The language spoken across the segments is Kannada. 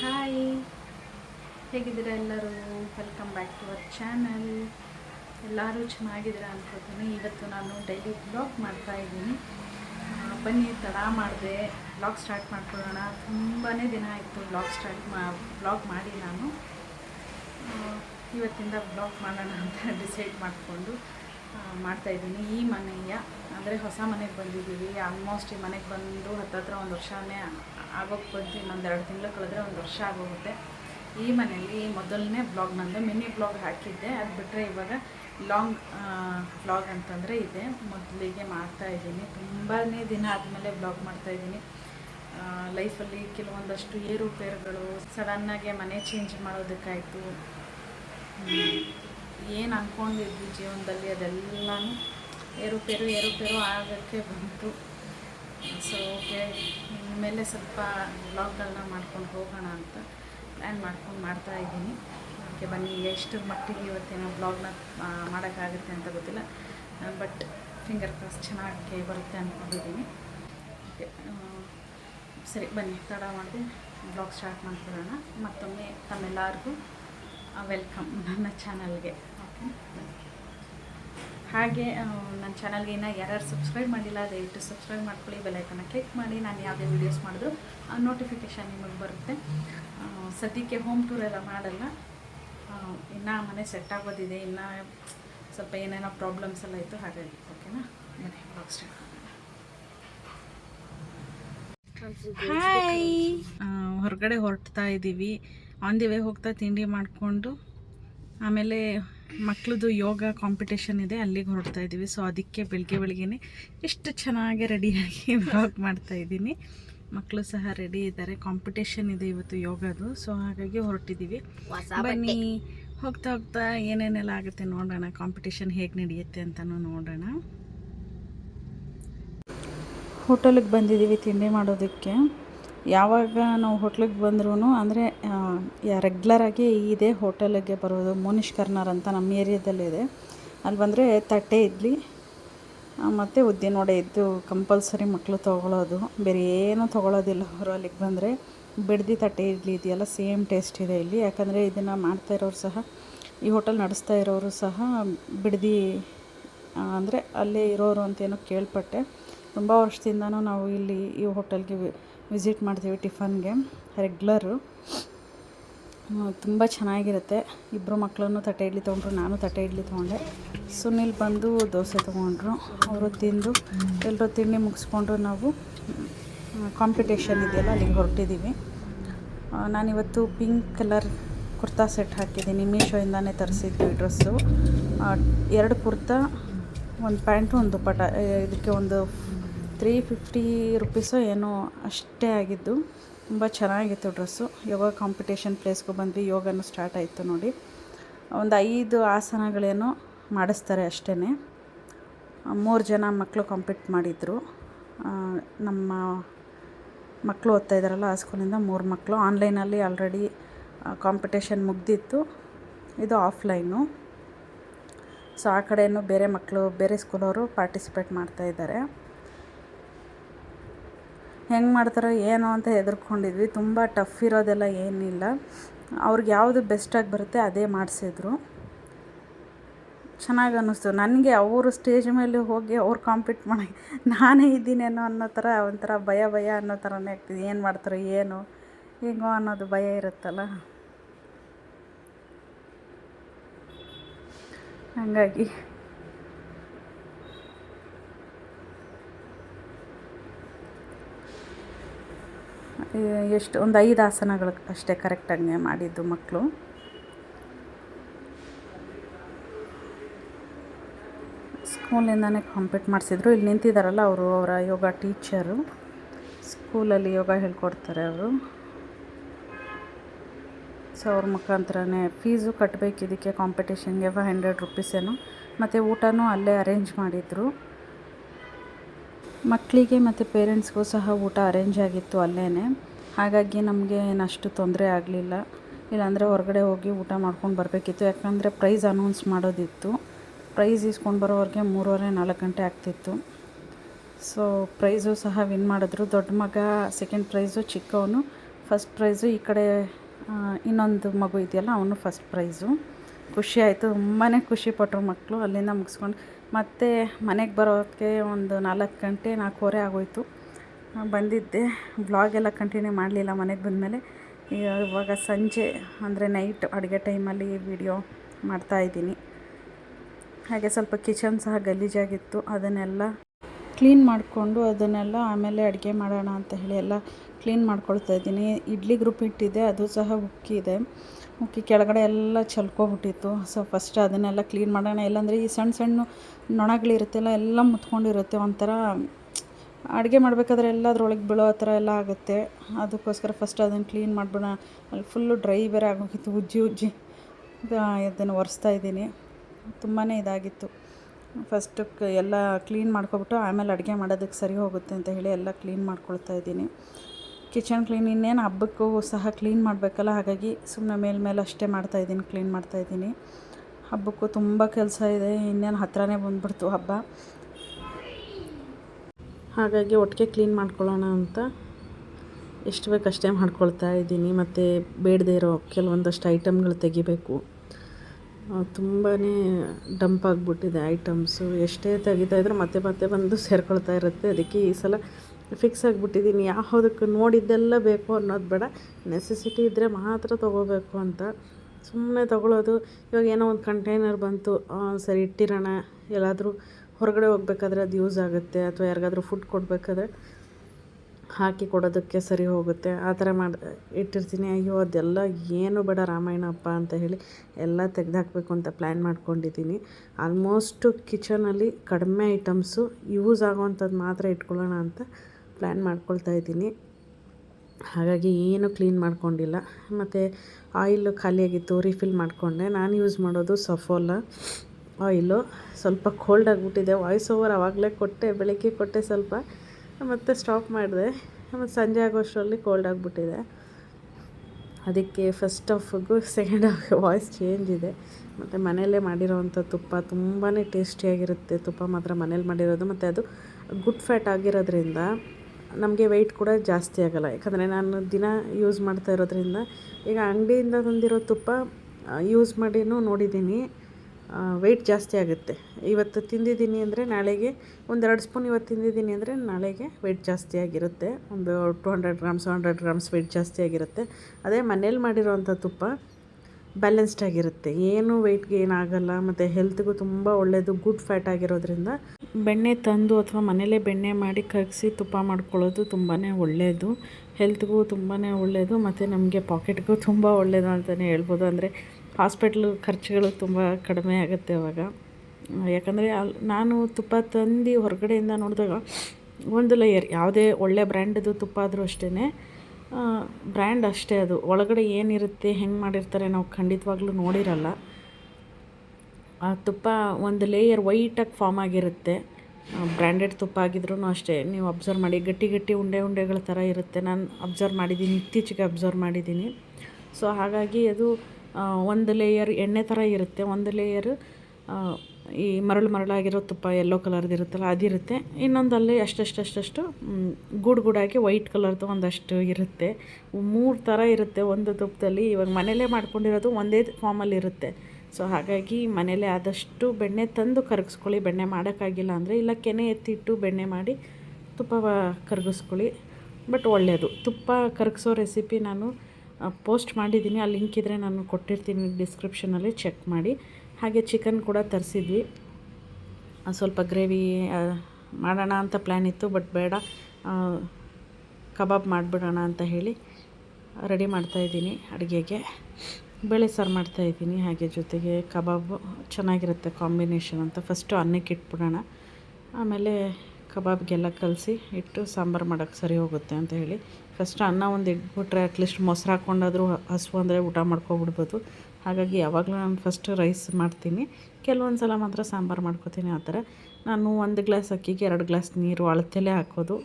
ಹಾಯ್ ಹೇಗಿದ್ದೀರಾ ಎಲ್ಲರೂ? Welcome back to our channel ಎಲ್ಲರೂ ಚೆನ್ನಾಗಿದ್ದೀರಾ ಅನ್ಕೋತೀನಿ. ಇವತ್ತು ನಾನು ಡೈಲಿ ಬ್ಲಾಗ್ ಮಾಡ್ತಾ ಇದ್ದೀನಿ. ಬನ್ನಿ, ತಡ ಮಾಡಿದೆ. ಬ್ಲಾಗ್ ಸ್ಟಾರ್ಟ್ ಮಾಡ್ಕೊಳ್ಳೋಣ. ತುಂಬಾ ದಿನ ಆಯಿತು ಬ್ಲಾಗ್ ಸ್ಟಾರ್ಟ್ ಮಾ ಬ್ಲಾಗ್ ಮಾಡಿ ನಾನು. ಇವತ್ತಿಂದ ಬ್ಲಾಗ್ ಮಾಡೋಣ ಅಂತ ಡಿಸೈಡ್ ಮಾಡಿಕೊಂಡು ಮಾಡ್ತಾಯಿದ್ದೀನಿ ಈ ಮನೆಯ, ಅಂದರೆ ಹೊಸ ಮನೆಗೆ ಬಂದಿದ್ದೀವಿ. ಆಲ್ಮೋಸ್ಟ್ ಈ ಮನೆಗೆ ಬಂದು ಹತ್ತತ್ರ ಒಂದು ವರ್ಷನೇ ಆಗೋಕ್ಕೆ ಬಂತು, ಇನ್ನೊಂದು ಎರಡು ತಿಂಗಳು ಕಳೆದ್ರೆ ಒಂದು ವರ್ಷ ಆಗೋಗುತ್ತೆ. ಈ ಮನೆಯಲ್ಲಿ ಮೊದಲನೇ ಬ್ಲಾಗ್ ನಂದು ಮಿನಿ ಬ್ಲಾಗ್ ಹಾಕಿದ್ದೆ. ಅದು ಬಿಟ್ಟರೆ ಇವಾಗ ಲಾಂಗ್ ಬ್ಲಾಗ್ ಅಂತಂದರೆ ಇದೆ. ಮೊದಲಿಗೆ ಮಾಡ್ತಾ ಇದ್ದೀನಿ. ತುಂಬಾ ದಿನ ಆದಮೇಲೆ ಬ್ಲಾಗ್ ಮಾಡ್ತಾಯಿದ್ದೀನಿ ಲೈಫಲ್ಲಿ ಕೆಲವೊಂದಷ್ಟು ಏರುಪೇರುಗಳು ಸಡನ್ನಾಗೆ ಮನೆ ಚೇಂಜ್ ಮಾಡೋದಕ್ಕಾಯಿತು. ಏನು ಅಂದ್ಕೊಂಡಿದ್ವಿ ಜೀವನದಲ್ಲಿ ಅದೆಲ್ಲನೂ ಏರುಪೇರು ಏರುಪೇರು ಆಗೋಕ್ಕೆ ಬಂತು. ಸೊ ಓಕೆ ಮೇಲೆ ಸ್ವಲ್ಪ ಬ್ಲಾಗ್ಗಳನ್ನ ಮಾಡ್ಕೊಂಡು ಹೋಗೋಣ ಅಂತ ಪ್ಲ್ಯಾನ್ ಮಾಡ್ಕೊಂಡು ಮಾಡ್ತಾ ಇದ್ದೀನಿ. ಓಕೆ ಬನ್ನಿ, ಎಷ್ಟು ಮಟ್ಟಿಗೆ ಇವತ್ತೇನೋ ಬ್ಲಾಗ್ನ ಮಾಡೋಕ್ಕಾಗುತ್ತೆ ಅಂತ ಗೊತ್ತಿಲ್ಲ. ಬಟ್ ಫಿಂಗರ್ ಕ್ರಾಸ್ ಚೆನ್ನಾಗಿ ಬರುತ್ತೆ ಅಂದ್ಕೊಂಡಿದ್ದೀನಿ ಓಕೆ ಸರಿ, ಬನ್ನಿ, ತಡ ಮಾಡಿದೆ ಬ್ಲಾಗ್ ಸ್ಟಾರ್ಟ್ ಮಾಡ್ಕೊಳ್ಳೋಣ. ಮತ್ತೊಮ್ಮೆ ತಮ್ಮೆಲ್ಲರಿಗೂ ವೆಲ್ಕಮ್ ನನ್ನ ಚಾನಲ್ಗೆ ಓಕೆ ಹಾಗೆ ನನ್ನ ಚಾನಲ್ಗೆ ಇನ್ನೂ ಯಾರ್ಯಾರು ಸಬ್ಸ್ಕ್ರೈಬ್ ಮಾಡಿಲ್ಲ, ದಯವಿಟ್ಟು ಸಬ್ಸ್ಕ್ರೈಬ್ ಮಾಡ್ಕೊಳ್ಳಿ ಬೆಲೈಕನ್ನ ಕ್ಲಿಕ್ ಮಾಡಿ. ನಾನು ಯಾವುದೇ ವೀಡಿಯೋಸ್ ಮಾಡಿದ್ರು ನೋಟಿಫಿಕೇಷನ್ ನಿಮಗೆ ಬರುತ್ತೆ. ಸದ್ಯಕ್ಕೆ ಹೋಮ್ ಟೂರ್ ಎಲ್ಲ ಮಾಡಲ್ಲ. ಇನ್ನೂ ಮನೆ ಸೆಟ್ ಆಗೋದಿದೆ, ಇನ್ನೂ ಸ್ವಲ್ಪ ಏನೇನೋ ಪ್ರಾಬ್ಲಮ್ಸ್ ಎಲ್ಲ ಇತ್ತು, ಹಾಗಾಗಿ ಓಕೆನಾ ಮನೆ ಬಾಕ್ಸ್ ಹಾಯ್ ಹೊರಗಡೆ ಹೊರಡ್ತಾ ಇದ್ದೀವಿ ಆನ್ ದಿ ವೇ ಹೋಗ್ತಾ ತಿಂಡಿ ಮಾಡಿಕೊಂಡು, ಆಮೇಲೆ ಮಕ್ಳದ್ದು ಯೋಗ ಕಾಂಪಿಟೇಷನ್ ಇದೆ ಅಲ್ಲಿಗೆ ಹೊರಡ್ತಾ ಇದ್ದೀವಿ ಸೊ ಅದಕ್ಕೆ ಬೆಳಗ್ಗೆ ಬೆಳಗ್ಗೆನೆ ಎಷ್ಟು ಚೆನ್ನಾಗಿ ರೆಡಿಯಾಗಿ ಬ್ಲಾಗ್ ಮಾಡ್ತಾ ಇದ್ದೀನಿ ಮಕ್ಕಳು ಸಹ ರೆಡಿ ಇದ್ದಾರೆ. ಕಾಂಪಿಟೇಷನ್ ಇದೆ ಇವತ್ತು ಯೋಗದು. ಸೊ ಹಾಗಾಗಿ ಹೊರಟಿದ್ದೀವಿ ಬನ್ನಿ ಹೋಗ್ತಾ ಹೋಗ್ತಾ ಏನೇನೆಲ್ಲ ಆಗುತ್ತೆ ನೋಡೋಣ. ಕಾಂಪಿಟೇಷನ್ ಹೇಗೆ ನಡೆಯುತ್ತೆ ಅಂತಲೂ ನೋಡೋಣ. ಹೋಟೆಲಿಗೆ ಬಂದಿದ್ದೀವಿ ತಿಂಡಿ ಮಾಡೋದಕ್ಕೆ. ಯಾವಾಗ ನಾವು ಹೋಟ್ಲಿಗೆ ಬಂದ್ರೂ ಅಂದರೆ ರೆಗ್ಯುಲರಾಗಿ ಇದೇ ಹೋಟೆಲಿಗೆ ಬರೋದು ಮೋನಿಶ್ ಕರ್ನರ್ ಅಂತ ನಮ್ಮ ಏರಿಯಾದಲ್ಲಿದೆ ಅಲ್ಲಿ ಬಂದರೆ ತಟ್ಟೆ ಇಡ್ಲಿ ಮತ್ತು ಉದ್ದಿನ ವಡೆ ಇದ್ದು ಕಂಪಲ್ಸರಿ ಮಕ್ಕಳು ತೊಗೊಳೋದು. ಬೇರೆ ಏನೂ ತೊಗೊಳೋದಿಲ್ಲ ಅವರು ಅಲ್ಲಿಗೆ ಬಂದರೆ. ಬಿಡ್ದಿ ತಟ್ಟೆ ಇಡ್ಲಿ ಇದೆಯಲ್ಲ ಸೇಮ್ ಟೇಸ್ಟ್ ಇದೆ ಇಲ್ಲಿ. ಯಾಕಂದರೆ ಇದನ್ನು ಮಾಡ್ತಾ ಇರೋರು ಸಹ, ಈ ಹೋಟೆಲ್ ನಡೆಸ್ತಾ ಇರೋರು ಸಹ ಬಿಡ್ದಿ ಅಂದರೆ ಅಲ್ಲೇ ಇರೋರು ಅಂತೇನೋ ಕೇಳ್ಪಟ್ಟೆ. ತುಂಬ ವರ್ಷದಿಂದನೂ ನಾವು ಇಲ್ಲಿ ಈ ಹೋಟೆಲ್ಗೆ ವಿಸಿಟ್ ಮಾಡ್ತೀವಿ ಟಿಫನ್ಗೆ, ರೆಗ್ಯುಲರು. ತುಂಬ ಚೆನ್ನಾಗಿರುತ್ತೆ. ಇಬ್ಬರು ಮಕ್ಕಳನ್ನು ತಟ್ಟೆ ಇಡ್ಲಿ ತೊಗೊಂಡ್ರು, ನಾನು ತಟ್ಟೆ ಇಡ್ಲಿ ತೊಗೊಂಡೆ. ಸುನಿಲ್ ಬಂದು ದೋಸೆ ತೊಗೊಂಡ್ರು. ಅವರು ತಿಂದು ಎಲ್ಲರೂ ತಿಂಡಿ ಮುಗಿಸ್ಕೊಂಡು ನಾವು ಕಾಂಪಿಟೇಷನ್ ಇದೆಯಲ್ಲ, ಅಲ್ಲಿಗೆ ಹೊರಟಿದ್ದೀವಿ ನಾನಿವತ್ತು ಪಿಂಕ್ ಕಲರ್ ಕುರ್ತಾ ಸೆಟ್ ಹಾಕಿದ್ದೀನಿ. ಮೀಶೋಯಿಂದಾನೇ ತರಿಸಿದ್ವಿ ಡ್ರೆಸ್ಸು ಎರಡು ಕುರ್ತಾ, ಒಂದು ಪ್ಯಾಂಟು, ಒಂದು ದುಪ್ಪಟ ಇದಕ್ಕೆ ಒಂದು ತ್ರೀ ಫಿಫ್ಟಿ ರುಪೀಸೋ ಏನೋ ಅಷ್ಟೇ ಆಗಿದ್ದು ತುಂಬ ಚೆನ್ನಾಗಿತ್ತು ಡ್ರೆಸ್ಸು. ಯೋಗ ಕಾಂಪಿಟೇಷನ್ ಪ್ಲೇಸ್ಗೂ ಬಂದ್ವಿ, ಯೋಗನೂ ಸ್ಟಾರ್ಟ್ ಆಯಿತು ನೋಡಿ. ಒಂದು ಐದು ಆಸನಗಳೇನೋ ಮಾಡಿಸ್ತಾರೆ ಅಷ್ಟೇ ಮೂರು ಜನ ಮಕ್ಕಳು ಕಾಂಪೀಟ್ ಮಾಡಿದರು. ನಮ್ಮ ಮಕ್ಕಳು ಓದ್ತಾ ಇದ್ದಾರಲ್ಲ ಆ ಸ್ಕೂಲಿಂದ ಮೂರು ಮಕ್ಕಳು. ಆನ್ಲೈನಲ್ಲಿ ಆಲ್ರೆಡಿ ಕಾಂಪಿಟೇಷನ್ ಮುಗ್ದಿತ್ತು. ಇದು ಆಫ್ಲೈನು. ಸೊ, ಆ ಕಡೆಯೂ ಬೇರೆ ಮಕ್ಕಳು, ಬೇರೆ ಸ್ಕೂಲವರು ಪಾರ್ಟಿಸಿಪೇಟ್ ಮಾಡ್ತಾ ಇದ್ದಾರೆ. ಹೆಂಗೆ ಮಾಡ್ತಾರೋ ಏನೋ ಅಂತ ಹೆದರ್ಕೊಂಡಿದ್ವಿ. ತುಂಬ ಟಫ್ ಇರೋದೆಲ್ಲ ಏನಿಲ್ಲ. ಅವ್ರಿಗೆ ಯಾವುದು ಬೆಸ್ಟಾಗಿ ಬರುತ್ತೆ ಅದೇ ಮಾಡಿಸಿದ್ರು. ಚೆನ್ನಾಗಿ ಅನ್ನಿಸ್ತು. ನನಗೆ ಅವರು ಸ್ಟೇಜ್ ಮೇಲೆ ಹೋಗಿ ಅವ್ರು ಕಾಂಪೀಟ್ ಮಾಡಿ ನಾನೇ ಇದ್ದೀನೇನೋ ಅನ್ನೋ ಥರ, ಒಂಥರ ಭಯ ಭಯ ಅನ್ನೋ ಥರನೇ ಆಗ್ತಿದೆ. ಏನು ಮಾಡ್ತಾರೋ ಏನು, ಹೇಗೋ ಅನ್ನೋದು ಭಯ ಇರುತ್ತಲ್ಲ. ಹಾಗಾಗಿ ಎಷ್ಟು, ಒಂದು ಐದು ಆಸನಗಳು ಅಷ್ಟೇ ಕರೆಕ್ಟಾಗಿ ಮಾಡಿದ್ದು ಮಕ್ಕಳು ಸ್ಕೂಲಿಂದನೇ ಕಂಪ್ಲೀಟ್ ಮಾಡಿಸಿದ್ರು. ಇಲ್ಲಿ ನಿಂತಿದ್ದಾರಲ್ಲ ಅವರು, ಅವರ ಯೋಗ ಟೀಚರು. ಸ್ಕೂಲಲ್ಲಿ ಯೋಗ ಹೇಳ್ಕೊಡ್ತಾರೆ ಅವರು. ಸೊ ಅವ್ರ ಮುಖಾಂತರನೇ ಫೀಸು ಕಟ್ಟಬೇಕಿದ್ದಕ್ಕೆ ಕಾಂಪಿಟೇಷನ್ಗೆ ಫೈವ್ ಹಂಡ್ರೆಡ್ ರುಪೀಸ್ ಏನು, ಮತ್ತು ಊಟನೂ ಅಲ್ಲೇ ಅರೇಂಜ್ ಮಾಡಿದರು. ಮಕ್ಕಳಿಗೆ ಮತ್ತು ಪೇರೆಂಟ್ಸ್ಗೂ ಸಹ ಊಟ ಅರೇಂಜ್ ಆಗಿತ್ತು ಅಲ್ಲೇ ಹಾಗಾಗಿ ನಮಗೆ ಏನಷ್ಟು ತೊಂದರೆ ಆಗಲಿಲ್ಲ. ಇಲ್ಲಾಂದರೆ ಹೊರಗಡೆ ಹೋಗಿ ಊಟ ಮಾಡ್ಕೊಂಡು ಬರಬೇಕಿತ್ತು. ಯಾಕಂದರೆ ಪ್ರೈಸ್ ಅನೌನ್ಸ್ ಮಾಡೋದಿತ್ತು. ಪ್ರೈಸ್ ಇಸ್ಕೊಂಡು ಬರೋವ್ರಿಗೆ ಮೂರುವರೆ, ನಾಲ್ಕು ಗಂಟೆ ಆಗ್ತಿತ್ತು. ಸೊ ಪ್ರೈಸು ಸಹ ವಿನ್ ಮಾಡಿದ್ರು. ದೊಡ್ಡ ಮಗ ಸೆಕೆಂಡ್ ಪ್ರೈಸು ಚಿಕ್ಕವನು. ಫಸ್ಟ್ ಪ್ರೈಸು ಈ ಕಡೆ ಇನ್ನೊಂದು ಮಗು ಇದೆಯಲ್ಲ, ಅವನು ಫಸ್ಟ್ ಪ್ರೈಸು ಖುಷಿ ಆಯಿತು. ತುಂಬಾ ಖುಷಿ ಪಟ್ಟರು ಮಕ್ಕಳು ಅಲ್ಲಿಂದ ಮುಗಿಸ್ಕೊಂಡು ಮತ್ತೆ ಮನೆಗೆ ಬರೋಕ್ಕೆ ಒಂದು ನಾಲ್ಕು ಗಂಟೆ ನಾಲ್ಕೂವರೆ ಆಗೋಯ್ತು. ಬಂದಿದ್ದೆ. ಬ್ಲಾಗ್ ಎಲ್ಲ ಕಂಟಿನ್ಯೂ ಮಾಡಲಿಲ್ಲ ಮನೆಗೆ ಬಂದಮೇಲೆ. ಇವಾಗ ಸಂಜೆ, ಅಂದರೆ ನೈಟ್ ಅಡುಗೆ ಟೈಮಲ್ಲಿ ವಿಡಿಯೋ ಮಾಡ್ತಾಯಿದ್ದೀನಿ ಹಾಗೆ ಸ್ವಲ್ಪ ಕಿಚನ್ ಸಹ ಗಲೀಜಾಗಿತ್ತು. ಅದನ್ನೆಲ್ಲ ಕ್ಲೀನ್ ಮಾಡಿಕೊಂಡು ಅದನ್ನೆಲ್ಲ ಆಮೇಲೆ ಅಡುಗೆ ಮಾಡೋಣ ಅಂತ ಹೇಳಿ ಎಲ್ಲ ಕ್ಲೀನ್ ಮಾಡ್ಕೊಳ್ತಾ ಇದ್ದೀನಿ. ಇಡ್ಲಿ ಗ್ರೂಪ್ ಇಟ್ಟಿದೆ ಅದು ಸಹ ಉಕ್ಕಿದೆ. ಉಕ್ಕಿ ಕೆಳಗಡೆ ಎಲ್ಲ ಚಲ್ಕೊಬಿಟ್ಟಿತ್ತು. ಸೊ ಫಸ್ಟ್ ಅದನ್ನೆಲ್ಲ ಕ್ಲೀನ್ ಮಾಡೋಣ. ಇಲ್ಲಾಂದರೆ ಈ ಸಣ್ಣ ಸಣ್ಣ ನೊಣಗಳಿರುತ್ತೆಲ್ಲ, ಎಲ್ಲ ಮುತ್ಕೊಂಡಿರುತ್ತೆ ಒಂಥರ. ಅಡುಗೆ ಮಾಡಬೇಕಾದ್ರೆ ಎಲ್ಲ ಅದರೊಳಗೆ ಬೀಳೋ ಥರ ಎಲ್ಲ ಆಗುತ್ತೆ. ಅದಕ್ಕೋಸ್ಕರ ಫಸ್ಟ್ ಅದನ್ನು ಕ್ಲೀನ್ ಮಾಡಿಬಿಡೋಣ. ಅಲ್ಲಿ ಫುಲ್ಲು ಡ್ರೈ ಬೇರೆ ಆಗೋಗಿತ್ತು, ಉಜ್ಜಿ ಉಜ್ಜಿ. ಅದನ್ನು ಒರೆಸ್ತಾ ಇದ್ದೀನಿ. ತುಂಬಾ ಇದಾಗಿತ್ತು. ಫಸ್ಟು ಎಲ್ಲ ಕ್ಲೀನ್ ಮಾಡ್ಕೊಬಿಟ್ಟು ಆಮೇಲೆ ಅಡುಗೆ ಮಾಡೋದಕ್ಕೆ ಸರಿ ಹೋಗುತ್ತೆ ಅಂತ ಹೇಳಿ ಎಲ್ಲ ಕ್ಲೀನ್ ಮಾಡ್ಕೊಳ್ತಾ ಇದ್ದೀನಿ. ಕಿಚನ್ ಕ್ಲೀನ್ ಇನ್ನೇನು ಹಬ್ಬಕ್ಕೂ ಸಹ ಕ್ಲೀನ್ ಮಾಡಬೇಕಲ್ಲ, ಹಾಗಾಗಿ ಸುಮ್ಮನೆ ಮೇಲ್ಮೇಲೆ ಮೇಲೆ ಅಷ್ಟೇ ಮಾಡ್ತಾಯಿದ್ದೀನಿ ಕ್ಲೀನ್ ಮಾಡ್ತಾಯಿದ್ದೀನಿ ಹಬ್ಬಕ್ಕೂ ತುಂಬ ಕೆಲಸ ಇದೆ. ಇನ್ನೇನು ಹತ್ರನೇ ಬಂದ್ಬಿಡ್ತು ಹಬ್ಬ. ಹಾಗಾಗಿ ಒಟ್ಟಿಗೆ ಕ್ಲೀನ್ ಮಾಡ್ಕೊಳ್ಳೋಣ ಅಂತ ಎಷ್ಟು ಬೇಕು ಅಷ್ಟೇ ಮಾಡ್ಕೊಳ್ತಾ ಇದ್ದೀನಿ. ಮತ್ತು ಬೇಡದೇ ಇರೋ ಕೆಲವೊಂದಷ್ಟು ಐಟಮ್ಗಳು ತೆಗಿಬೇಕು. ತುಂಬಾ ಡಂಪ್ ಆಗಿಬಿಟ್ಟಿದೆ ಐಟಮ್ಸು ಎಷ್ಟೇ ತೆಗಿತಾ ಇದ್ರೂ ಮತ್ತೆ ಮತ್ತೆ ಬಂದು ಸೇರ್ಕೊಳ್ತಾ ಇರುತ್ತೆ. ಅದಕ್ಕೆ ಈ ಸಲ ಫಿಕ್ಸ್ ಆಗಿಬಿಟ್ಟಿದ್ದೀನಿ. ಯಾವುದಕ್ಕೆ ನೋಡಿದ್ದೆಲ್ಲ ಬೇಕು ಅನ್ನೋದು ಬೇಡ. ನೆಸೆಸಿಟಿ ಇದ್ದರೆ ಮಾತ್ರ ತೊಗೋಬೇಕು ಅಂತ. ಸುಮ್ಮನೆ ತಗೊಳ್ಳೋದು ಇವಾಗ ಏನೋ ಒಂದು ಕಂಟೈನರ್ ಬಂತು ಸರಿ ಇಟ್ಟಿರೋಣ. ಎಲ್ಲಾದರೂ ಹೊರಗಡೆ ಹೋಗ್ಬೇಕಾದ್ರೆ ಅದು ಯೂಸ್ ಆಗುತ್ತೆ. ಅಥವಾ ಯಾರಿಗಾದ್ರೂ ಫುಡ್ ಕೊಡಬೇಕಾದ್ರೆ ಹಾಕಿ ಕೊಡೋದಕ್ಕೆ ಸರಿ ಹೋಗುತ್ತೆ. ಆ ಥರ ಮಾಡಿ, ಇಟ್ಟಿರ್ತೀನಿ. ಅಯ್ಯೋ, ಅದೆಲ್ಲ ಏನು ಬೇಡ ರಾಮಾಯಣ ಹಬ್ಬ ಅಂತ ಹೇಳಿ ಎಲ್ಲ ತೆಗೆದಾಕಬೇಕು ಅಂತ ಪ್ಲ್ಯಾನ್ ಮಾಡ್ಕೊಂಡಿದ್ದೀನಿ. ಆಲ್ಮೋಸ್ಟು ಕಿಚನಲ್ಲಿ ಕಡಿಮೆ ಐಟಮ್ಸು ಯೂಸ್ ಆಗೋವಂಥದ್ದು ಮಾತ್ರ ಇಟ್ಕೊಳ್ಳೋಣ ಅಂತ ಪ್ಲ್ಯಾನ್ ಮಾಡ್ಕೊಳ್ತಾ ಇದ್ದೀನಿ. ಹಾಗಾಗಿ ಏನು ಕ್ಲೀನ್ ಮಾಡ್ಕೊಂಡಿಲ್ಲ. ಮತ್ತು ಆಯಿಲು ಖಾಲಿಯಾಗಿತ್ತು, ರೀಫಿಲ್ ಮಾಡಿಕೊಂಡೆ. ನಾನು ಯೂಸ್ ಮಾಡೋದು ಸಫೋಲ ಆಯಿಲು. ಸ್ವಲ್ಪ ಕೋಲ್ಡ್ ಆಗಿಬಿಟ್ಟಿದೆ. ವಾಯ್ಸ್ ಓವರ್ ಆವಾಗಲೇ ಕೊಟ್ಟೆ, ಬೆಳಗ್ಗೆ ಕೊಟ್ಟೆ ಸ್ವಲ್ಪ. ಮತ್ತು ಸ್ಟಾಪ್ ಮಾಡಿದೆ. ಮತ್ತು ಸಂಜೆ ಆಗೋಷ್ಟರಲ್ಲಿ ಕೋಲ್ಡ್ ಆಗಿಬಿಟ್ಟಿದೆ. ಅದಕ್ಕೆ ಫಸ್ಟ್ ಆಫಿಗೂ ಸೆಕೆಂಡ್ ಆಫ್ ವಾಯ್ಸ್ ಚೇಂಜ್ ಇದೆ. ಮತ್ತು ಮನೆಯಲ್ಲೇ ಮಾಡಿರೋವಂಥ ತುಪ್ಪ ತುಂಬಾ ಟೇಸ್ಟಿಯಾಗಿರುತ್ತೆ ತುಪ್ಪ ಮಾತ್ರ ಮನೇಲಿ ಮಾಡಿರೋದು. ಮತ್ತು ಅದು ಗುಡ್ ಫ್ಯಾಟ್ ಆಗಿರೋದ್ರಿಂದ ನಮಗೆ ವೆಯ್ಟ್ ಕೂಡ ಜಾಸ್ತಿ ಆಗೋಲ್ಲ. ಯಾಕಂದರೆ ನಾನು ದಿನ ಯೂಸ್ ಮಾಡ್ತಾ ಇರೋದ್ರಿಂದ ಈಗ ಅಂಗಡಿಯಿಂದ ತಂದಿರೋ ತುಪ್ಪ ಯೂಸ್ ಮಾಡಿನೂ ನೋಡಿದ್ದೀನಿ. ವೆಯ್ಟ್ ಜಾಸ್ತಿ ಆಗುತ್ತೆ. ಇವತ್ತು ತಿಂದಿದ್ದೀನಿ ಅಂದರೆ ನಾಳೆಗೆ ಒಂದೆರಡು ಸ್ಪೂನ್ ಇವತ್ತು ತಿಂದಿದ್ದೀನಿ ಅಂದರೆ ನಾಳೆಗೆ ವೆಯ್ಟ್ ಜಾಸ್ತಿ ಆಗಿರುತ್ತೆ. ಒಂದು two hundred grams hundred grams weight ಜಾಸ್ತಿ ಆಗಿರುತ್ತೆ. ಅದೇ ಮನೇಲಿ ಮಾಡಿರೋವಂಥ ತುಪ್ಪ. ಬ್ಯಾಲೆನ್ಸ್ಡ್ ಆಗಿರುತ್ತೆ. ಏನು ವೆಯ್ಟ್ ಗೇನ್ ಆಗಲ್ಲ, ಮತ್ತು ಹೆಲ್ತ್ಗೂ ತುಂಬ ಒಳ್ಳೆಯದು ಗುಡ್ ಫ್ಯಾಟ್ ಆಗಿರೋದ್ರಿಂದ ಬೆಣ್ಣೆ ತಂದು ಅಥವಾ ಮನೇಲೇ ಬೆಣ್ಣೆ ಮಾಡಿ ಕರಗಿಸಿ ತುಪ್ಪ ಮಾಡ್ಕೊಳ್ಳೋದು ತುಂಬಾ ಒಳ್ಳೆಯದು ಹೆಲ್ತ್ಗೂ ತುಂಬಾ ಒಳ್ಳೆಯದು ಮತ್ತು ನಮಗೆ ಪಾಕೆಟ್ಗೂ ತುಂಬ ಒಳ್ಳೆಯದು ಅಂತಲೇ ಹೇಳ್ಬೋದು. ಅಂದರೆ ಹಾಸ್ಪಿಟ್ಲ್ ಖರ್ಚುಗಳು ತುಂಬ ಕಡಿಮೆ ಆಗುತ್ತೆ ಅವಾಗ. ಯಾಕಂದರೆ ನಾನು ತುಪ್ಪ ತಂದು ಹೊರಗಡೆಯಿಂದ ನೋಡಿದಾಗ ಒಂದು ಲೇಯರ್ ಯಾವುದೇ ಒಳ್ಳೆ ಬ್ರ್ಯಾಂಡದು ತುಪ್ಪ ಆದರೂ ಅಷ್ಟೇ ಬ್ರ್ಯಾಂಡ್ ಅಷ್ಟೇ ಅದು. ಒಳಗಡೆ ಏನಿರುತ್ತೆ, ಹೆಂಗೆ ಮಾಡಿರ್ತಾರೆ ನಾವು ಖಂಡಿತವಾಗ್ಲೂ ನೋಡಿರಲ್ಲ. ಆ ತುಪ್ಪ ಒಂದು ಲೇಯರ್ ವೈಟಾಗಿ ಫಾರ್ಮ್ ಆಗಿರುತ್ತೆ. ಬ್ರ್ಯಾಂಡೆಡ್ ತುಪ್ಪ ಆಗಿದ್ರೂ ಅಷ್ಟೇ. ನೀವು ಅಬ್ಸರ್ವ್ ಮಾಡಿ, ಗಟ್ಟಿ ಗಟ್ಟಿ ಉಂಡೆ ಉಂಡೆಗಳ ಥರ ಇರುತ್ತೆ. ನಾನು ಅಬ್ಸರ್ವ್ ಮಾಡಿದ್ದೀನಿ ಇತ್ತೀಚೆಗೆ ಅಬ್ಸರ್ವ್ ಮಾಡಿದ್ದೀನಿ ಸೊ ಹಾಗಾಗಿ ಅದು ಒಂದು ಲೇಯರ್ ಎಣ್ಣೆ ಥರ ಇರುತ್ತೆ. ಒಂದು ಲೇಯರ್ ಈ ಮರಳು ಮರಳಾಗಿರೋ ತುಪ್ಪ ಯೆಲ್ಲೋ ಕಲರ್ದು ಇರುತ್ತಲ್ಲ ಅದಿರುತ್ತೆ ಇನ್ನೊಂದಲ್ಲಿ ಅಷ್ಟಷ್ಟು ಗೂಡು ಗೂಡಾಗಿ ವೈಟ್ ಕಲರ್ದು ಒಂದಷ್ಟು ಇರುತ್ತೆ. ಮೂರು ಥರ ಇರುತ್ತೆ ಒಂದು ತುಪ್ಪದಲ್ಲಿ ಇವಾಗ ಮನೇಲೇ ಮಾಡ್ಕೊಂಡಿರೋದು ಒಂದೇ ಫಾರ್ಮಲ್ಲಿ ಇರುತ್ತೆ. ಸೊ ಹಾಗಾಗಿ ಮನೇಲೇ ಆದಷ್ಟು ಬೆಣ್ಣೆ ತಂದು ಕರಗಿಸ್ಕೊಳ್ಳಿ. ಬೆಣ್ಣೆ ಮಾಡೋಕ್ಕಾಗಿಲ್ಲ ಅಂದರೆ ಇಲ್ಲ, ಕೆನೆ ಎತ್ತಿಟ್ಟು ಬೆಣ್ಣೆ ಮಾಡಿ ತುಪ್ಪ ಕರಗಿಸ್ಕೊಳ್ಳಿ. ಬಟ್ ಒಳ್ಳೆಯದು ತುಪ್ಪ ಕರಗಿಸೋ ರೆಸಿಪಿ ನಾನು ಪೋಸ್ಟ್ ಮಾಡಿದ್ದೀನಿ. ಆ ಲಿಂಕ್ ಇದ್ದರೆ ನಾನು ಕೊಟ್ಟಿರ್ತೀನಿ ಡಿಸ್ಕ್ರಿಪ್ಷನಲ್ಲಿ ಚೆಕ್ ಮಾಡಿ. ಹಾಗೆ ಚಿಕನ್ ಕೂಡ ತರಿಸಿದ್ವಿ. ಸ್ವಲ್ಪ ಗ್ರೇವಿ ಮಾಡೋಣ ಅಂತ ಪ್ಲ್ಯಾನ್ ಇತ್ತು ಬಟ್ ಬೇಡ. ಕಬಾಬ್ ಮಾಡಿಬಿಡೋಣ ಅಂತ ಹೇಳಿ ರೆಡಿ ಮಾಡ್ತಾಯಿದ್ದೀನಿ ಅಡುಗೆಗೆ. ಬೇಳೆ ಸಾರು ಮಾಡ್ತಾಯಿದ್ದೀನಿ ಹಾಗೆ ಜೊತೆಗೆ ಕಬಾಬು. ಚೆನ್ನಾಗಿರುತ್ತೆ ಕಾಂಬಿನೇಷನ್ ಅಂತ. ಫಸ್ಟು ಅನ್ನಕ್ಕೆ ಇಟ್ಬಿಡೋಣ. ಆಮೇಲೆ ಕಬಾಬ್ಗೆಲ್ಲ ಕಲಸಿ ಇಟ್ಟು ಸಾಂಬಾರು ಮಾಡೋಕ್ಕೆ ಸರಿ ಹೋಗುತ್ತೆ ಅಂತ ಹೇಳಿ. ಫಸ್ಟ್ ಅನ್ನ ಒಂದು ಇಟ್ಬಿಟ್ರೆ ಅಟ್ಲೀಸ್ಟ್ ಮೊಸರು ಹಾಕ್ಕೊಂಡಾದರೂ ಹಸು ಅಂದರೆ ಊಟ ಮಾಡ್ಕೊಬಿಡ್ಬೋದು. ಹಾಗಾಗಿ ಯಾವಾಗಲೂ ನಾನು ಫಸ್ಟ್ ರೈಸ್ ಮಾಡ್ತೀನಿ. ಕೆಲವೊಂದು ಸಲ ಮಾತ್ರ ಸಾಂಬಾರು ಮಾಡ್ಕೋತೀನಿ ಆ ಥರ. ನಾನು ಒಂದು ಗ್ಲಾಸ್ ಅಕ್ಕಿಗೆ ಎರಡು ಗ್ಲಾಸ್ ನೀರು ಅಳತೆಲೇ ಹಾಕೋದು.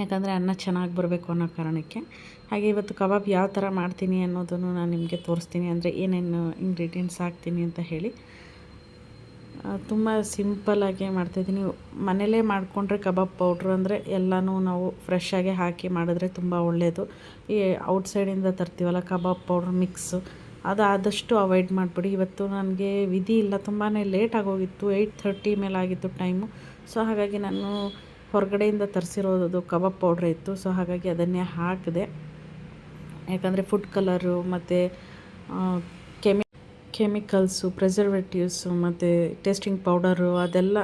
ಯಾಕಂದರೆ ಅನ್ನ ಚೆನ್ನಾಗಿ ಬರಬೇಕು ಅನ್ನೋ ಕಾರಣಕ್ಕೆ. ಹಾಗೆ ಇವತ್ತು ಕಬಾಬ್ ಯಾವ ಥರ ಮಾಡ್ತೀನಿ ಅನ್ನೋದನ್ನು ನಾನು ನಿಮಗೆ ತೋರಿಸ್ತೀನಿ. ಅಂದರೆ ಏನೇನು ಇಂಗ್ರೀಡಿಯೆಂಟ್ಸ್ ಹಾಕ್ತೀನಿ ಅಂತ ಹೇಳಿ. ತುಂಬ ಸಿಂಪಲ್ಲಾಗಿ ಮಾಡ್ತಾಯಿದ್ದೀನಿ ಮನೇಲೇ ಮಾಡಿಕೊಂಡ್ರೆ ಕಬಾಬ್ ಪೌಡ್ರ್ ಅಂದರೆ ಎಲ್ಲನೂ ನಾವು ಫ್ರೆಶ್ಶಾಗಿ ಹಾಕಿ ಮಾಡಿದ್ರೆ ತುಂಬ ಒಳ್ಳೆಯದು ಈ ಔಟ್ಸೈಡಿಂದ ತರ್ತೀವಲ್ಲ ಕಬಾಬ್ ಪೌಡ್ರ್ ಮಿಕ್ಸು ಅದು ಆದಷ್ಟು ಅವಾಯ್ಡ್ ಮಾಡಿಬಿಡಿ. ಇವತ್ತು ನನಗೆ ವಿಧಿ ಇಲ್ಲ ತುಂಬಾ ಲೇಟ್ ಆಗೋಗಿತ್ತು ಏಯ್ಟ್ ಥರ್ಟಿ ಮೇಲೆ ಆಗಿತ್ತು ಟೈಮು ಸೊ ಹಾಗಾಗಿ ನಾನು ಹೊರಗಡೆಯಿಂದ ತರಿಸಿರೋದು ಕಬಾಬ್ ಪೌಡ್ರ್ ಇತ್ತು. ಸೊ ಹಾಗಾಗಿ ಅದನ್ನೇ ಹಾಕಿದೆ. ಯಾಕಂದರೆ ಫುಡ್ ಕಲರು ಮತ್ತು ಕೆಮಿ ಕೆಮಿಕಲ್ಸು ಪ್ರಿಸರ್ವೇಟಿವ್ಸು ಮತ್ತು ಟೇಸ್ಟಿಂಗ್ ಪೌಡರು ಅದೆಲ್ಲ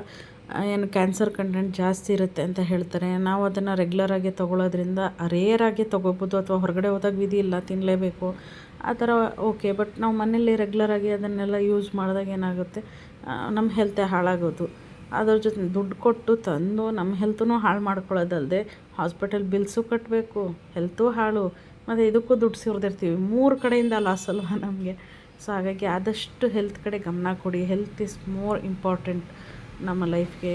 ಏನು ಕ್ಯಾನ್ಸರ್ ಕಂಟೆಂಟ್ ಜಾಸ್ತಿ ಇರುತ್ತೆ ಅಂತ ಹೇಳ್ತಾರೆ. ನಾವು ಅದನ್ನು ರೆಗ್ಯುಲರಾಗಿ ತೊಗೊಳೋದ್ರಿಂದ ರೇರಾಗಿ ತೊಗೋಬೋದು ಅಥವಾ ಹೊರಗಡೆ ಹೋದಾಗ ವಿಧಿ ಇಲ್ಲ ತಿನ್ನಲೇಬೇಕು ಆ ಥರ ಓಕೆ ಬಟ್ ನಾವು ಮನೇಲಿ ರೆಗ್ಯುಲರಾಗಿ ಅದನ್ನೆಲ್ಲ ಯೂಸ್ ಮಾಡಿದಾಗ ಏನಾಗುತ್ತೆ? ನಮ್ಮ ಹೆಲ್ತೇ ಹಾಳಾಗೋದು. ಅದ್ರ ಜೊತೆ ದುಡ್ಡು ಕೊಟ್ಟು ತಂದು ನಮ್ಮ ಹೆಲ್ತೂ ಹಾಳು ಮಾಡ್ಕೊಳ್ಳೋದಲ್ಲದೆ ಹಾಸ್ಪಿಟಲ್ ಬಿಲ್ಸು ಕಟ್ಟಬೇಕು ಹೆಲ್ತು ಹಾಳು. ಮತ್ತು ಇದಕ್ಕೂ ದುಡ್ಡು ಸುರಿದಿರ್ತೀವಿ. ಮೂರು ಕಡೆಯಿಂದ ಲಾಸ್ ಅಲ್ವಾ ನಮಗೆ? ಸೊ ಹಾಗಾಗಿ ಆದಷ್ಟು ಹೆಲ್ತ್ ಕಡೆ ಗಮನ ಕೊಡಿ. ಹೆಲ್ತ್ ಇಸ್ ಮೋರ್ ಇಂಪಾರ್ಟೆಂಟ್ ನಮ್ಮ ಲೈಫ್ಗೆ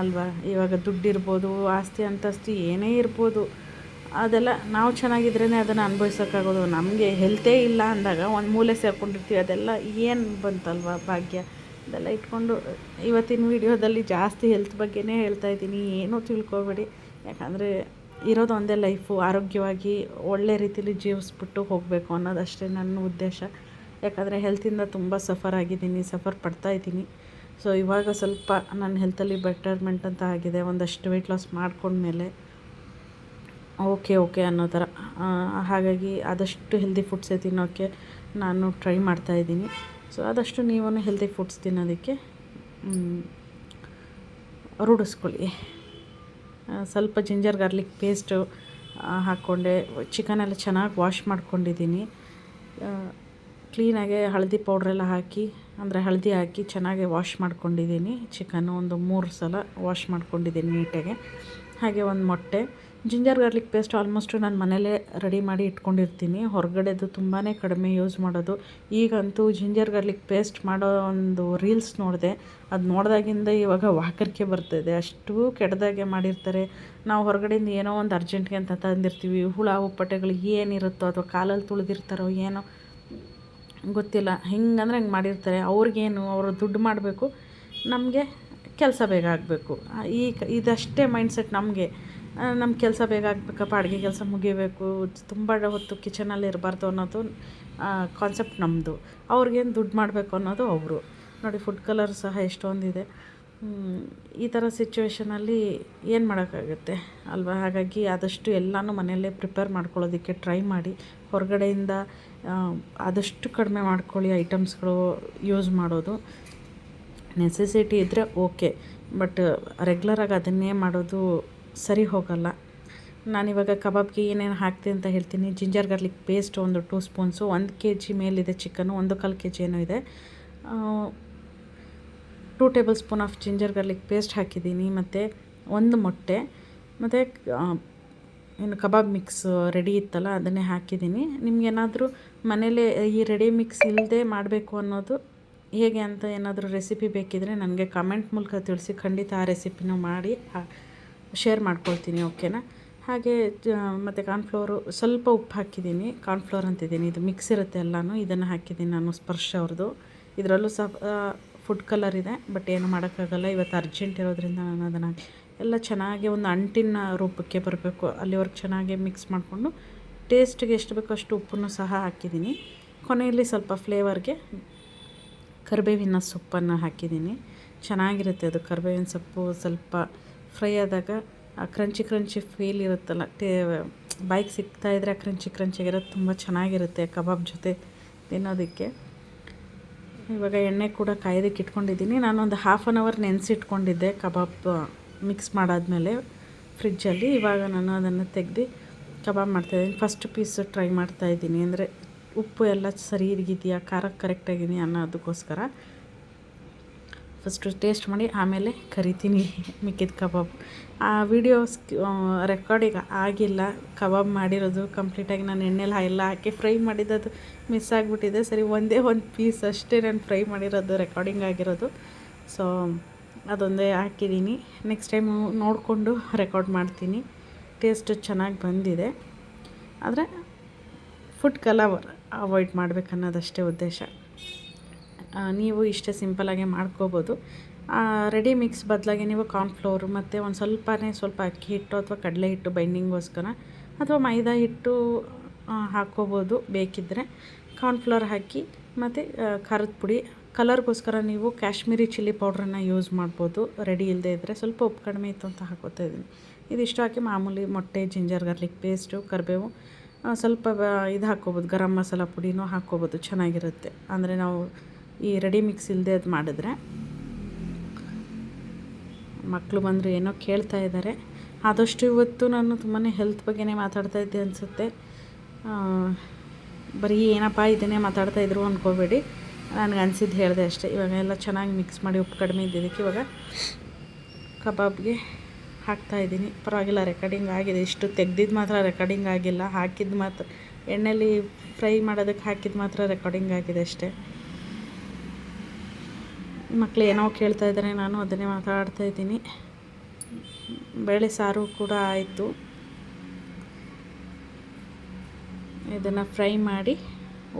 ಅಲ್ವಾ? ಇವಾಗ ದುಡ್ಡಿರ್ಬೋದು, ಆಸ್ತಿ, ಅಂತಸ್ತು ಏನೇ ಇರ್ಬೋದು. ಅದೆಲ್ಲ ನಾವು ಚೆನ್ನಾಗಿದ್ರೇ ಅದನ್ನು ಅನುಭವಿಸೋಕ್ಕಾಗೋದು. ನಮಗೆ ಹೆಲ್ತೇ ಇಲ್ಲ ಅಂದಾಗ ಒಂದು ಮೂಲೆ ಸೇರ್ಕೊಂಡಿರ್ತೀವಿ. ಅದೆಲ್ಲ ಏನು ಬಂತಲ್ವ ಭಾಗ್ಯ? ಅದೆಲ್ಲ ಇಟ್ಕೊಂಡು, ಇವತ್ತಿನ ವಿಡಿಯೋದಲ್ಲಿ ಜಾಸ್ತಿ ಹೆಲ್ತ್ ಬಗ್ಗೆನೇ ಹೇಳ್ತಾ ಇದ್ದೀನಿ. ಏನೂ ತಿಳ್ಕೊಬೇಡಿ. ಯಾಕಂದರೆ ಇರೋದು ಒಂದೇ ಲೈಫು ಆರೋಗ್ಯವಾಗಿ ಒಳ್ಳೆ ರೀತಿಲಿ ಜೀವಿಸ್ಬಿಟ್ಟು ಹೋಗಬೇಕು ಅನ್ನೋದಷ್ಟೇ ನನ್ನ ಉದ್ದೇಶ. ಯಾಕಂದರೆ ಹೆಲ್ತಿಂದ ತುಂಬ ಸಫರ್ ಆಗಿದ್ದೀನಿ ಸಫರ್ ಪಡ್ತಾ ಇದ್ದೀನಿ. ಸೊ ಇವಾಗ ಸ್ವಲ್ಪ ನನ್ನ ಹೆಲ್ತಲ್ಲಿ ಬೆಟರ್ಮೆಂಟ್ ಅಂತ ಆಗಿದೆ. ಒಂದಷ್ಟು ವೆಯ್ಟ್ ಲಾಸ್ ಮಾಡ್ಕೊಂಡ್ಮೇಲೆ ಓಕೆ ಓಕೆ ಅನ್ನೋ ಥರ. ಹಾಗಾಗಿ ಆದಷ್ಟು ಹೆಲ್ದಿ ಫುಡ್ಸೇ ತಿನ್ನೋಕ್ಕೆ ನಾನು ಟ್ರೈ ಮಾಡ್ತಾಯಿದ್ದೀನಿ ಸೊ ಆದಷ್ಟು ನೀವು ಹೆಲ್ದಿ ಫುಡ್ಸ್ ತಿನ್ನೋದಕ್ಕೆ ರೂಢಿಸ್ಕೊಳ್ಳಿ. ಸ್ವಲ್ಪ ಜಿಂಜರ್ ಗಾರ್ಲಿಕ್ ಪೇಸ್ಟು ಹಾಕ್ಕೊಂಡೆ. ಚಿಕನೆಲ್ಲ ಚೆನ್ನಾಗಿ ವಾಶ್ ಮಾಡ್ಕೊಂಡಿದ್ದೀನಿ. ಕ್ಲೀನಾಗೆ ಹಳದಿ ಪೌಡ್ರೆಲ್ಲ ಹಾಕಿ ಅಂದರೆ ಹಳದಿ ಹಾಕಿ ಚೆನ್ನಾಗಿ ವಾಶ್ ಮಾಡ್ಕೊಂಡಿದ್ದೀನಿ. ಚಿಕನ್ನು ಒಂದು ಮೂರು ಸಲ ವಾಶ್ ಮಾಡ್ಕೊಂಡಿದ್ದೀನಿ ನೀಟಾಗೆ. ಹಾಗೆ ಒಂದು ಮೊಟ್ಟೆ. ಜಿಂಜರ್ ಗಾರ್ಲಿಕ್ ಪೇಸ್ಟ್ ಆಲ್ಮೋಸ್ಟು ನಾನು ಮನೇಲೇ ರೆಡಿ ಮಾಡಿ ಇಟ್ಕೊಂಡಿರ್ತೀನಿ. ಹೊರಗಡೆದು ತುಂಬಾ ಕಡಿಮೆ ಯೂಸ್ ಮಾಡೋದು. ಈಗಂತೂ ಜಿಂಜರ್ ಗಾರ್ಲಿಕ್ ಪೇಸ್ಟ್ ಮಾಡೋ ಒಂದು ರೀಲ್ಸ್ ನೋಡಿದೆ. ಅದು ನೋಡಿದಾಗಿಂದ ಇವಾಗ ವಾಕರಿಕೆ ಬರ್ತಾಯಿದೆ ಅಷ್ಟು ಕೆಟ್ಟದಾಗೆ ಮಾಡಿರ್ತಾರೆ. ನಾವು ಹೊರಗಡೆಯಿಂದ ಏನೋ ಒಂದು ಅರ್ಜೆಂಟ್ಗೆ ಅಂತ ತಂದಿರ್ತೀವಿ. ಹುಳ, ಉಪ್ಪಟೆಗಳು ಏನಿರುತ್ತೋ ಅಥವಾ ಕಾಲಲ್ಲಿ ತುಳಿದಿರ್ತಾರೋ ಏನೋ ಗೊತ್ತಿಲ್ಲ. ಹಿಂಗಂದ್ರೆ ಹಂಗೆ ಮಾಡಿರ್ತಾರೆ. ಅವ್ರಿಗೇನು ಅವರು ದುಡ್ಡು ಮಾಡಬೇಕು, ನಮಗೆ ಕೆಲಸ ಬೇಗ ಆಗಬೇಕು. ಈ ಇದಷ್ಟೇ ಮೈಂಡ್ಸೆಟ್ ನಮಗೆ. ನಮ್ಮ ಕೆಲಸ ಬೇಗ ಆಗಬೇಕಪ್ಪ, ಅಡುಗೆ ಕೆಲಸ ಮುಗಿಬೇಕು. ತುಂಬ ಹೊತ್ತು ಕಿಚನಲ್ಲಿ ಇರಬಾರ್ದು ಅನ್ನೋದು ಕಾನ್ಸೆಪ್ಟ್ ನಮ್ಮದು ಅವ್ರಿಗೇನು ದುಡ್ಡು ಮಾಡಬೇಕು ಅನ್ನೋದು ಅವರು. ನೋಡಿ ಫುಡ್ ಕಲರ್ ಸಹ ಎಷ್ಟೊಂದಿದೆ. ಈ ಥರ ಸಿಚುವೇಷನಲ್ಲಿ ಏನು ಮಾಡೋಕ್ಕಾಗುತ್ತೆ? ಅಲ್ವಾ? ಹಾಗಾಗಿ ಆದಷ್ಟು ಎಲ್ಲನೂ ಮನೆಯಲ್ಲೇ ಪ್ರಿಪೇರ್ ಮಾಡ್ಕೊಳ್ಳೋದಕ್ಕೆ ಟ್ರೈ ಮಾಡಿ. ಹೊರಗಡೆಯಿಂದ ಆದಷ್ಟು ಕಡಿಮೆ ಮಾಡ್ಕೊಳ್ಳಿ ಐಟಮ್ಸ್ಗಳು ಯೂಸ್ ಮಾಡೋದು. ನೆಸೆಸಿಟಿ ಇದ್ದರೆ ಓಕೆ, ಬಟ್ ರೆಗ್ಯುಲರಾಗಿ ಅದನ್ನೇ ಮಾಡೋದು ಸರಿ ಹೋಗಲ್ಲ. ನಾನಿವಾಗ ಕಬಾಬ್ಗೆ ಏನೇನು ಹಾಕ್ತೀನಿ ಅಂತ ಹೇಳ್ತೀನಿ. ಜಿಂಜರ್ ಗಾರ್ಲಿಕ್ ಪೇಸ್ಟ್ ಒಂದು ಟೂ ಸ್ಪೂನ್ಸು, ಒಂದು ಕೆ ಜಿ ಮೇಲಿದೆ ಚಿಕನ್ನು, ಒಂದು ಕಾಲು ಕೆ ಜಿ ಏನೋ ಇದೆ. Two tablespoon of ginger garlic paste ಹಾಕಿದ್ದೀನಿ. ಮತ್ತು ಒಂದು ಮೊಟ್ಟೆ, ಮತ್ತು ಏನು ಕಬಾಬ್ ಮಿಕ್ಸ್ ರೆಡಿ ಇತ್ತಲ್ಲ, ಅದನ್ನೇ ಹಾಕಿದ್ದೀನಿ. ನಿಮಗೇನಾದರೂ ಮನೇಲೇ ಈ ರೆಡಿ ಮಿಕ್ಸ್ ಇಲ್ಲದೆ ಮಾಡಬೇಕು ಅನ್ನೋದು ಹೇಗೆ ಅಂತ ಏನಾದರೂ ರೆಸಿಪಿ ಬೇಕಿದ್ದರೆ ನನಗೆ ಕಮೆಂಟ್ ಮೂಲಕ ತಿಳಿಸಿ, ಖಂಡಿತ ಆ ರೆಸಿಪಿನೂ ಮಾಡಿ ಶೇರ್ ಮಾಡ್ಕೊಳ್ತೀನಿ ಓಕೆನಾ ಹಾಗೆ ಮತ್ತು ಕಾರ್ನ್ಫ್ಲೋರು ಸ್ವಲ್ಪ ಉಪ್ಪು ಹಾಕಿದ್ದೀನಿ. ಕಾರ್ನ್ಫ್ಲೋರ್ ಅಂತಿದ್ದೀನಿ. ಇದು ಮಿಕ್ಸ್ ಇರುತ್ತೆ ಎಲ್ಲನೂ. ಇದನ್ನು ಹಾಕಿದ್ದೀನಿ ನಾನು, ಸ್ಪರ್ಶ ಅವ್ರದ್ದು ಇದರಲ್ಲೂ ಸಹ ಫುಡ್ ಕಲರ್ ಇದೆ ಬಟ್ ಏನು ಮಾಡೋಕ್ಕಾಗಲ್ಲ. ಇವತ್ತು ಅರ್ಜೆಂಟ್ ಇರೋದ್ರಿಂದ ನಾನು ಅದನ್ನು ಎಲ್ಲ ಚೆನ್ನಾಗಿ ಒಂದು ಅಂಟಿನ ರೂಪಕ್ಕೆ ಬರಬೇಕು. ಅಲ್ಲಿವರೆಗೆ ಚೆನ್ನಾಗಿ ಮಿಕ್ಸ್ ಮಾಡಿಕೊಂಡು ಟೇಸ್ಟಿಗೆ ಎಷ್ಟು ಬೇಕೋ ಅಷ್ಟು ಉಪ್ಪನ್ನು ಸಹ ಹಾಕಿದ್ದೀನಿ. ಕೊನೆಯಲ್ಲಿ ಸ್ವಲ್ಪ ಫ್ಲೇವರ್ಗೆ ಕರಿಬೇವಿನ ಸೊಪ್ಪನ್ನು ಹಾಕಿದ್ದೀನಿ. ಚೆನ್ನಾಗಿರುತ್ತೆ ಅದು ಕರಿಬೇವಿನ ಸೊಪ್ಪು ಸ್ವಲ್ಪ ಫ್ರೈ ಆದಾಗ ಆ ಕ್ರಂಚಿ ಕ್ರಂಚಿ ಫೀಲ್ ಇರುತ್ತಲ್ಲ, ಟೇ ಬಾಯ್ಗೆ ಸಿಗ್ತಾಯಿದ್ರೆ ಆ ಕ್ರಂಚಿ ಕ್ರಂಚಿಗಿರೋದು ತುಂಬ ಚೆನ್ನಾಗಿರುತ್ತೆ ಕಬಾಬ್ ಜೊತೆ ತಿನ್ನೋದಕ್ಕೆ. ಇವಾಗ ಎಣ್ಣೆ ಕೂಡ ಕಾಯ್ದಕ್ಕೆ ಇಟ್ಕೊಂಡಿದ್ದೀನಿ. ನಾನೊಂದು ಹಾಫ್ ಆನ್ ಅವರ್ ನೆನೆಸಿಟ್ಕೊಂಡಿದ್ದೆ ಕಬಾಬ್ ಮಿಕ್ಸ್ ಮಾಡಾದಮೇಲೆ ಫ್ರಿಜ್ಜಲ್ಲಿ ಇವಾಗ ನಾನು ಅದನ್ನು ತೆಗೆದು ಕಬಾಬ್ ಮಾಡ್ತಾಯಿದ್ದೀನಿ ಫಸ್ಟ್ ಪೀಸ್ ಟ್ರೈ ಮಾಡ್ತಾಯಿದ್ದೀನಿ ಅಂದರೆ ಉಪ್ಪು ಎಲ್ಲ ಸರಿ ಇದೆಯಾ ಖಾರ ಕರೆಕ್ಟಾಗಿದೆಯಾ ಅನ್ನೋದಕ್ಕೋಸ್ಕರ. ಫಸ್ಟು ಟೇಸ್ಟ್ ಮಾಡಿ, ಆಮೇಲೆ ಕರಿತೀನಿ ಮಿಕ್ಕಿದ ಕಬಾಬ್. ಆ ವಿಡಿಯೋಸ್ ರೆಕಾರ್ಡಿಗೆ ಆಗಿಲ್ಲ. ಕಬಾಬ್ ಮಾಡಿರೋದು ಕಂಪ್ಲೀಟಾಗಿ ನಾನು ಎಣ್ಣೆಲಿ ಎಲ್ಲ ಹಾಕಿ ಫ್ರೈ ಮಾಡಿದ್ದದು ಮಿಸ್ ಆಗಿಬಿಟ್ಟಿದೆ. ಸರಿ, ಒಂದೇ ಒಂದು ಪೀಸ್ ಅಷ್ಟೇ ನಾನು ಫ್ರೈ ಮಾಡಿರೋದು ರೆಕಾರ್ಡಿಂಗ್ ಆಗಿರೋದು. ಸೊ ಅದೊಂದೇ ಹಾಕಿದ್ದೀನಿ. ನೆಕ್ಸ್ಟ್ ಟೈಮು ನೋಡಿಕೊಂಡು ರೆಕಾರ್ಡ್ ಮಾಡ್ತೀನಿ. ಟೇಸ್ಟ್ ಚೆನ್ನಾಗಿ ಬಂದಿದೆ. ಆದರೆ ಫುಡ್ ಕಲರ್ ಅವಾಯ್ಡ್ ಮಾಡಬೇಕನ್ನೋದಷ್ಟೇ ಉದ್ದೇಶ. ನೀವು ಇಷ್ಟೇ ಸಿಂಪಲಾಗೆ ಮಾಡ್ಕೋಬೋದು. ರೆಡಿ ಮಿಕ್ಸ್ ಬದಲಾಗಿ ನೀವು ಕಾರ್ನ್ಫ್ಲೋರ್ ಮತ್ತು ಒಂದು ಸ್ವಲ್ಪನೇ ಸ್ವಲ್ಪ ಅಕ್ಕಿ ಹಿಟ್ಟು ಅಥವಾ ಕಡಲೆ ಹಿಟ್ಟು ಬೈಂಡಿಂಗ್ಗೋಸ್ಕರ ಅಥವಾ ಮೈದಾ ಹಿಟ್ಟು ಹಾಕ್ಕೋಬೋದು ಬೇಕಿದ್ದರೆ ಕಾರ್ನ್ಫ್ಲೋರ್ ಹಾಕಿ ಮತ್ತು ಖಾರದ ಪುಡಿ ಕಲರ್ಗೋಸ್ಕರ ನೀವು ಕಾಶ್ಮೀರಿ ಚಿಲ್ಲಿ ಪೌಡ್ರನ್ನ ಯೂಸ್ ಮಾಡ್ಬೋದು. ರೆಡಿ ಇಲ್ಲದೆ ಇದ್ದರೆ ಸ್ವಲ್ಪ ಉಪ್ಪು ಕಡಿಮೆ ಇತ್ತು ಅಂತ ಹಾಕೋತಾ ಇದ್ದೀನಿ. ಇದಿಷ್ಟು ಹಾಕಿ ಮಾಮೂಲಿ ಮೊಟ್ಟೆ, ಜಿಂಜರ್, ಗಾರ್ಲಿಕ್ ಪೇಸ್ಟು, ಕರಿಬೇವು ಸ್ವಲ್ಪ ಇದು ಹಾಕ್ಕೋಬೋದು. ಗರಂ ಮಸಾಲ ಪುಡಿನೂ ಹಾಕ್ಕೋಬೋದು. ಚೆನ್ನಾಗಿರುತ್ತೆ. ಅಂದರೆ ನಾವು ಈ ರೆಡಿ ಮಿಕ್ಸ್ ಇಲ್ಲದೆ ಅದು ಮಾಡಿದ್ರೆ ಮಕ್ಕಳು ಬಂದರು ಏನೋ ಕೇಳ್ತಾ ಇದ್ದಾರೆ. ಆದಷ್ಟು ಇವತ್ತು ನಾನು ತುಂಬಾ ಹೆಲ್ತ್ ಬಗ್ಗೆನೇ ಮಾತಾಡ್ತಾ ಇದ್ದೆ ಅನಿಸುತ್ತೆ. ಬರೀ ಏನಪ್ಪ ಇದನ್ನೇ ಮಾತಾಡ್ತಾ ಇದ್ರು ಅಂದ್ಕೋಬೇಡಿ ನನಗೆ ಅನಿಸಿದ್ದು ಹೇಳಿದೆ ಅಷ್ಟೇ. ಇವಾಗ ಎಲ್ಲ ಚೆನ್ನಾಗಿ ಮಿಕ್ಸ್ ಮಾಡಿ ಉಪ್ಪು ಕಡಿಮೆ ಇದ್ದಿದ್ದಕ್ಕೆ ಇವಾಗ ಕಬಾಬ್ಗೆ ಹಾಕ್ತಾ ಇದ್ದೀನಿ. ಪರವಾಗಿಲ್ಲ ರೆಕಾರ್ಡಿಂಗ್ ಆಗಿದೆ. ಇಷ್ಟು ತೆಗ್ದಿದ್ದು ಮಾತ್ರ ರೆಕಾರ್ಡಿಂಗ್ ಆಗಿಲ್ಲ. ಹಾಕಿದ್ದು ಮಾತ್ರ, ಎಣ್ಣೆಲಿ ಫ್ರೈ ಮಾಡೋದಕ್ಕೆ ಹಾಕಿದ್ದು ಮಾತ್ರ ರೆಕಾರ್ಡಿಂಗ್ ಆಗಿದೆ ಅಷ್ಟೇ. ಮಕ್ಕಳು ಏನೋ ಕೇಳ್ತಾ ಇದ್ದಾರೆ, ನಾನು ಅದನ್ನೇ ಮಾತಾಡ್ತಾ ಇದ್ದೀನಿ. ಬೇಳೆ ಸಾರು ಕೂಡ ಆಯಿತು. ಇದನ್ನು ಫ್ರೈ ಮಾಡಿ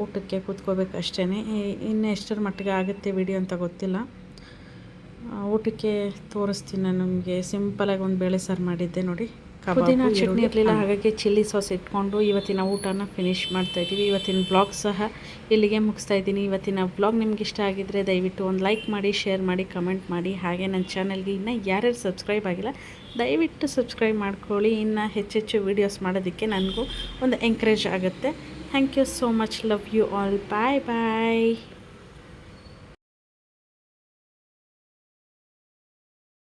ಊಟಕ್ಕೆ ಕೂತ್ಕೋಬೇಕು ಅಷ್ಟೇ ಇನ್ನು ಎಷ್ಟರ ಮಟ್ಟಿಗೆ ಆಗುತ್ತೆ ವಿಡಿಯೋ ಅಂತ ಗೊತ್ತಿಲ್ಲ. ಊಟಕ್ಕೆ ತೋರಿಸ್ತೀನಿ ನಾನು ನಿಮಗೆ. ಸಿಂಪಲಾಗಿ ಒಂದು ಬೇಳೆ ಸಾರು ಮಾಡಿದ್ದೆ ನೋಡಿ. ಪುದೀನ ಚಟ್ನಿ ಇರಲಿಲ್ಲ ಹಾಗಾಗಿ ಚಿಲ್ಲಿ ಸಾಸ್ ಇಟ್ಕೊಂಡು ಇವತ್ತಿನ ಊಟನ ಫಿನಿಶ್ ಮಾಡ್ತಾ ಇದ್ದೀವಿ. ಇವತ್ತಿನ ಬ್ಲಾಗ್ ಸಹ ಇಲ್ಲಿಗೆ ಮುಗಿಸ್ತಾ ಇದ್ದೀನಿ. ಇವತ್ತಿನ ಬ್ಲಾಗ್ ನಿಮ್ಗೆ ಇಷ್ಟ ಆಗಿದ್ದರೆ ದಯವಿಟ್ಟು ಒಂದು ಲೈಕ್ ಮಾಡಿ ಶೇರ್ ಮಾಡಿ ಕಮೆಂಟ್ ಮಾಡಿ. ಹಾಗೆ ನನ್ನ ಚಾನಲ್ಗೆ ಇನ್ನೂ ಯಾರ್ಯಾರು ಸಬ್ಸ್ಕ್ರೈಬ್ ಆಗಿಲ್ಲ ದಯವಿಟ್ಟು ಸಬ್ಸ್ಕ್ರೈಬ್ ಮಾಡ್ಕೊಳ್ಳಿ. ಇನ್ನು ಹೆಚ್ಚೆಚ್ಚು ವೀಡಿಯೋಸ್ ಮಾಡೋದಕ್ಕೆ ನನಗೂ ಒಂದು ಎಂಕರೇಜ್ ಆಗುತ್ತೆ. thank you so much. Love you all. Bye bye